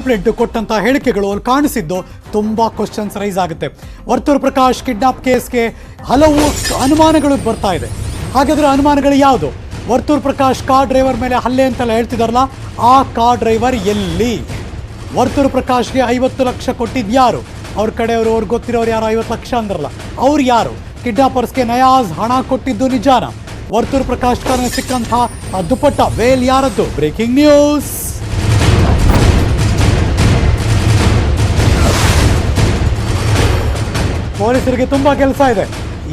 Complaint ಕೊಟ್ಟಂತ ಹೇಳಿಕೆಗಳು ಅಲ್ಲಿ ಕಾಣಿಸಿದ್ದು ತುಂಬಾ ಕ್ವಶನ್ಸ್ ರೈಸ್ ಆಗುತ್ತೆ. ವರ್ತೂರ್ ಪ್ರಕಾಶ್ ಕಿಡ್ನಾಪ್ ಕೇಸ್ಗೆ ಹಲವು ಅನುಮಾನಗಳು ಬರ್ತಾ ಇದೆ. ಹಾಗಾದ್ರೆ ಅನುಮಾನಗಳು ಯಾವುದು? ವರ್ತೂರ್ ಪ್ರಕಾಶ್ ಕಾರ್ ಡ್ರೈವರ್ ಮೇಲೆ ಹಲ್ಲೆ ಅಂತೆಲ್ಲ ಹೇಳ್ತಿದಾರಲ್ಲ, ಆ ಕಾರ್ ಡ್ರೈವರ್ ಎಲ್ಲಿ? ವರ್ತೂರ್ ಪ್ರಕಾಶ್ಗೆ ಐವತ್ತು ಲಕ್ಷ ಕೊಟ್ಟಿದ್ದು ಯಾರು? ಅವ್ರ ಕಡೆಯವರು ಅವ್ರಿಗೆ ಗೊತ್ತಿರೋರು ಯಾರು? ಐವತ್ತು ಲಕ್ಷ ಅಂದ್ರಲ್ಲ, ಅವ್ರು ಯಾರು? ಕಿಡ್ನಾಪರ್ಸ್ಗೆ ನಯಾಜ್ ಹಣ ಕೊಟ್ಟಿದ್ದು ನಿಜಾನ? ವರ್ತೂರ್ ಪ್ರಕಾಶ್ ಕಾರಣ ಸಿಕ್ಕಂತಹ ದುಪ್ಪಟ್ಟ ವೇಲ್ ಯಾರದ್ದು? ಬ್ರೇಕಿಂಗ್ ನ್ಯೂಸ್ ಪೊಲೀಸರಿಗೆ ತುಂಬಾ ಕೆಲಸ ಇದೆ.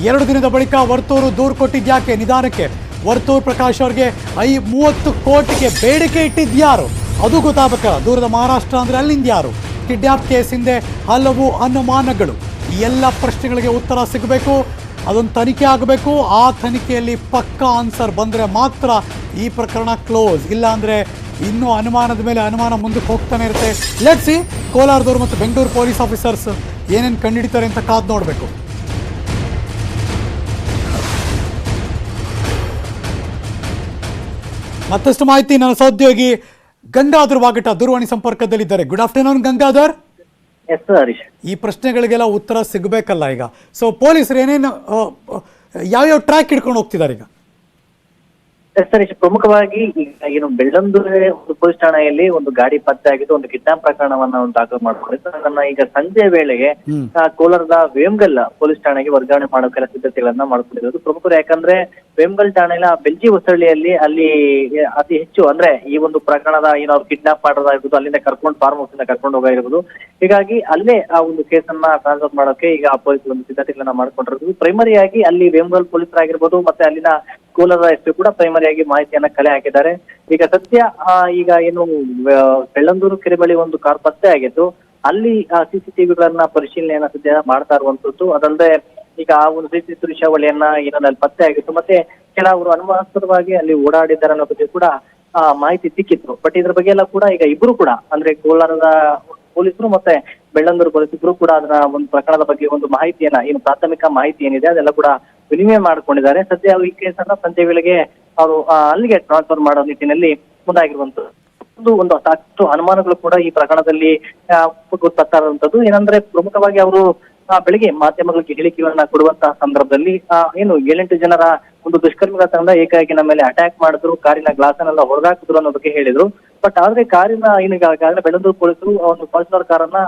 ಎರಡು ದಿನದ ಬಳಿಕ ವರ್ತೂರು ದೂರು ಕೊಟ್ಟಿದ್ಯಾಕೆ ನಿಧಾನಕ್ಕೆ? ವರ್ತೂರು ಪ್ರಕಾಶ್ ಅವ್ರಿಗೆ ಐ ಮೂವತ್ತು ಕೋಟಿಗೆ ಬೇಡಿಕೆ ಇಟ್ಟಿದ್ಯಾರು ಅದು ಗೊತ್ತಾಗಬೇಕಲ್ಲ ದೂರದ ಮಹಾರಾಷ್ಟ್ರ ಅಂದ್ರೆ ಅಲ್ಲಿಂದ ಯಾರು? ಕಿಡ್ನಾಪ್ ಕೇಸ್ ಹಿಂದೆ ಹಲವು ಅನುಮಾನಗಳು. ಈ ಎಲ್ಲ ಪ್ರಶ್ನೆಗಳಿಗೆ ಉತ್ತರ ಸಿಗಬೇಕು, ಅದೊಂದು ತನಿಖೆ ಆಗಬೇಕು. ಆ ತನಿಖೆಯಲ್ಲಿ ಪಕ್ಕಾ ಆನ್ಸರ್ ಬಂದರೆ ಮಾತ್ರ ಈ ಪ್ರಕರಣ ಕ್ಲೋಸ್. ಇಲ್ಲ ಅಂದರೆ ಇನ್ನೂ ಅನುಮಾನದ ಮೇಲೆ ಅನುಮಾನ ಮುಂದಕ್ಕೆ ಹೋಗ್ತಾನೆ ಇರುತ್ತೆ. ಲೆಟ್ಸಿ ಕೋಲಾರದವರು ಮತ್ತು ಬೆಂಗಳೂರು ಪೊಲೀಸ್ ಆಫೀಸರ್ಸ್. ಏನೇನು ಕಂಡುಹಿಡಿತಾರೆ ಅಂತ ಕಾದು ನೋಡಬೇಕು. ಮತ್ತಷ್ಟು ಮಾಹಿತಿ ನನ್ನ ಸಹೋದ್ಯೋಗಿ ಗಂಗಾಧರ್ ವಾಗಟ ದೂರವಾಣಿ ಸಂಪರ್ಕದಲ್ಲಿದ್ದಾರೆ. Good afternoon Gangadhar. ಈ ಪ್ರಶ್ನೆಗಳಿಗೆಲ್ಲ ಉತ್ತರ ಸಿಗಬೇಕಲ್ಲ ಈಗ. ಸೊ ಪೊಲೀಸರು ಏನೇನು ಯಾವ್ಯಾವ ಟ್ರ್ಯಾಕ್ ಹಿಡ್ಕೊಂಡು ಹೋಗ್ತಿದ್ದಾರೆ ಈಗ? ಎಸ್ ಪ್ರಮುಖವಾಗಿ ಈಗ ಏನು ಬೆಳ್ಳಂದೂರೆ ಒಂದು ಪೊಲೀಸ್ ಠಾಣೆಯಲ್ಲಿ ಒಂದು ಗಾಡಿ ಪತ್ತೆ ಆಗಿದ್ದು ಒಂದು ಕಿಡ್ನಾಪ್ ಪ್ರಕರಣವನ್ನ ಒಂದು ದಾಖಲು ಮಾಡಿಕೊಂಡಿದ್ದು ಅದನ್ನ ಈಗ ಸಂಜೆ ವೇಳೆಗೆ ಆ, ಕೋಲಾರದ ವೇಮ್ಗಲ್ ಪೊಲೀಸ್ ಠಾಣೆಗೆ ವರ್ಗಾವಣೆ ಮಾಡೋಕೆಲ್ಲ ಸಿದ್ಧತೆಗಳನ್ನ ಮಾಡ್ಕೊಂಡಿರೋದು ಪ್ರಮುಖರು. ಯಾಕಂದ್ರೆ ವೇಮ್ಗಲ್ ಠಾಣೆಯ ಬೆಲ್ಜಿ ಹೊಸಳ್ಳಿಯಲ್ಲಿ ಅಲ್ಲಿ ಅತಿ ಹೆಚ್ಚು ಅಂದ್ರೆ ಈ ಒಂದು ಪ್ರಕರಣದ ಏನು ಅವ್ರು ಕಿಡ್ನಾಪ್ ಮಾಡೋದಾಗಿರ್ಬೋದು ಅಲ್ಲಿಂದ ಕರ್ಕೊಂಡು ಫಾರ್ಮ್ ಹೌಸ್ ಇಂದ ಕರ್ಕೊಂಡು ಹೋಗಿರ್ಬೋದು ಹೀಗಾಗಿ ಅಲ್ಲೇ ಆ ಒಂದು ಕೇಸನ್ನ ಟ್ರಾನ್ಸ್ಫರ್ ಮಾಡೋಕೆ ಈಗ ಪೊಲೀಸರು ಒಂದು ಸಿದ್ಧತೆಗಳನ್ನ ಮಾಡ್ಕೊಂಡಿರೋದು. ಪ್ರೈಮರಿ ಆಗಿ ಅಲ್ಲಿ ವೇಮ್ಗಲ್ ಪೊಲೀಸರಾಗಿರ್ಬೋದು ಮತ್ತೆ ಅಲ್ಲಿನ ಕೋಲಾರ ಎಸ್ ಪಿ ಕೂಡ ಪ್ರೈಮರಿ ಆಗಿ ಮಾಹಿತಿಯನ್ನ ಕಲೆ ಹಾಕಿದ್ದಾರೆ. ಈಗ ಸದ್ಯ ಈಗ ಏನು ಬೆಳ್ಳಂದೂರು ಕೆರೆ ಬಳಿ ಒಂದು ಕಾರ್ ಪತ್ತೆ ಆಗಿದ್ದು, ಅಲ್ಲಿ ಸಿಸಿಟಿವಿಗಳನ್ನ ಪರಿಶೀಲನೆಯನ್ನ ಸದ್ಯ ಮಾಡ್ತಾ ಇರುವಂತದ್ದು. ಅದಲ್ಲದೆ ಈಗ ಆ ಒಂದು ಸಿಸಿ ದೃಶ್ಯಾವಳಿಯನ್ನ ಏನಲ್ಲಿ ಅಲ್ಲಿ ಪತ್ತೆ ಆಗಿತ್ತು. ಮತ್ತೆ ಕೆಲವರು ಅನುಮಾನಾಸ್ಪದವಾಗಿ ಅಲ್ಲಿ ಓಡಾಡಿದ್ದಾರೆ ಅನ್ನೋ ಬಗ್ಗೆ ಕೂಡ ಮಾಹಿತಿ ಸಿಕ್ಕಿತ್ತು. ಬಟ್ ಇದ್ರ ಬಗ್ಗೆ ಎಲ್ಲ ಕೂಡ ಈಗ ಇಬ್ರು ಕೂಡ, ಅಂದ್ರೆ ಕೋಲಾರದ ಪೊಲೀಸರು ಮತ್ತೆ ಬೆಳ್ಳಂದೂರು ಪೊಲೀಸರು ಕೂಡ ಅದರ ಒಂದು ಪ್ರಕರಣದ ಬಗ್ಗೆ ಒಂದು ಮಾಹಿತಿಯನ್ನ, ಏನು ಪ್ರಾಥಮಿಕ ಮಾಹಿತಿ ಏನಿದೆ ಅದೆಲ್ಲ ಕೂಡ ವಿನಿಮಯ ಮಾಡ್ಕೊಂಡಿದ್ದಾರೆ. ಸದ್ಯ ಈ ಕೇಸನ್ನ ಸಂಜೆ ವೇಳೆಗೆ ಅವರು ಅಲ್ಲಿಗೆ ಟ್ರಾನ್ಸ್ಫರ್ ಮಾಡೋ ನಿಟ್ಟಿನಲ್ಲಿ ಮುಂದಾಗಿರುವಂತದ್ದು ಒಂದು ಒಂದು ಸಾಕಷ್ಟು ಅನುಮಾನಗಳು ಕೂಡ ಈ ಪ್ರಕರಣದಲ್ಲಿ ಗೊತ್ತಾಗ್ತಾ ಏನಂದ್ರೆ ಪ್ರಮುಖವಾಗಿ ಅವರು ಬೆಳಿಗ್ಗೆ ಮಾಧ್ಯಮಗಳಿಗೆ ಹೇಳಿಕೆಗಳನ್ನ ಕೊಡುವಂತಹ ಸಂದರ್ಭದಲ್ಲಿ ಏನು ಏಳೆಂಟು ಜನರ ಒಂದು ದುಷ್ಕರ್ಮಿಗಳ ತಂಡ ಏಕಾಏಕಿ ನಮ್ಮ ಮೇಲೆ ಅಟ್ಯಾಕ್ ಮಾಡಿದ್ರು, ಕಾರಿನ ಗ್ಲಾಸ್ ಅನ್ನೆಲ್ಲ ಹೊರಗಾಕಿದ್ರು ಅನ್ನೋ ಹೇಳಿದ್ರು. ಬಟ್ ಆದ್ರೆ ಕಾರಿನ, ಏನು ಈಗಾಗಲೇ ಬೆಳಂದೂರು ಪೊಲೀಸರು ಒಂದು ಫಾರ್ಚುನರ್ ಕಾರನ್ನ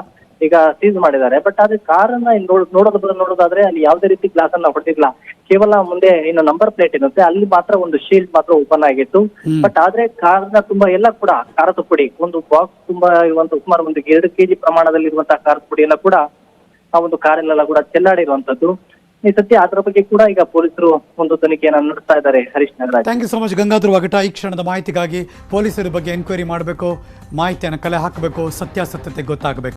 ಈಗ ಸೀಸ್ ಮಾಡಿದ್ದಾರೆ. ಬಟ್ ಆದ್ರೆ ಕಾರನ್ನ ಅನ್ನ ನೋಡೋದು ನೋಡೋದಾದ್ರೆ ಅಲ್ಲಿ ಯಾವುದೇ ರೀತಿ ಗ್ಲಾಸ್ ಅನ್ನ ಹೊಡೆದಿಲ್ಲ ಕೇವಲ ಮುಂದೆ ಏನು ನಂಬರ್ ಪ್ಲೇಟ್ ಇರುತ್ತೆ. ಅಲ್ಲಿ ಮಾತ್ರ ಒಂದು ಶೀಲ್ಡ್ ಮಾತ್ರ ಓಪನ್ ಆಗಿತ್ತು. ಬಟ್ ಆದ್ರೆ ಕಾರ್ನ ತುಂಬಾ ಎಲ್ಲ ಕೂಡ ಖಾರದ ಪುಡಿ ಒಂದು ಬಾಕ್ಸ್ ತುಂಬಾ ಒಂದು ಸುಮಾರು ಒಂದು ಎರಡು ಕೆಜಿ ಪ್ರಮಾಣದಲ್ಲಿ ಇರುವಂತಹ ಖಾರದ ಪುಡಿಯನ್ನ ಕೂಡ ಆ ಒಂದು ಕಾರಲ್ಲೆಲ್ಲ ಕೂಡ ಚೆಲ್ಲಾಡಿರುವಂತದ್ದು. ಈ ಸತ್ಯ ಅದರ ಬಗ್ಗೆ ಕೂಡ ಈಗ ಪೊಲೀಸರು ಒಂದು ತನಿಖೆಯನ್ನ ನಡೆಸ್ತಾ ಇದ್ದಾರೆ Harish Nagar thank you so much Gangadhar Vagata. ಈ ಕ್ಷಣದ ಮಾಹಿತಿಗಾಗಿ ಪೊಲೀಸರ ಬಗ್ಗೆ ಎನ್ಕ್ವೈರಿ ಮಾಡಬೇಕು ಮಾಹಿತಿಯನ್ನು ಕಲೆ ಹಾಕಬೇಕು ಸತ್ಯಾಸತ್ಯತೆ ಗೊತ್ತಾಗಬೇಕು.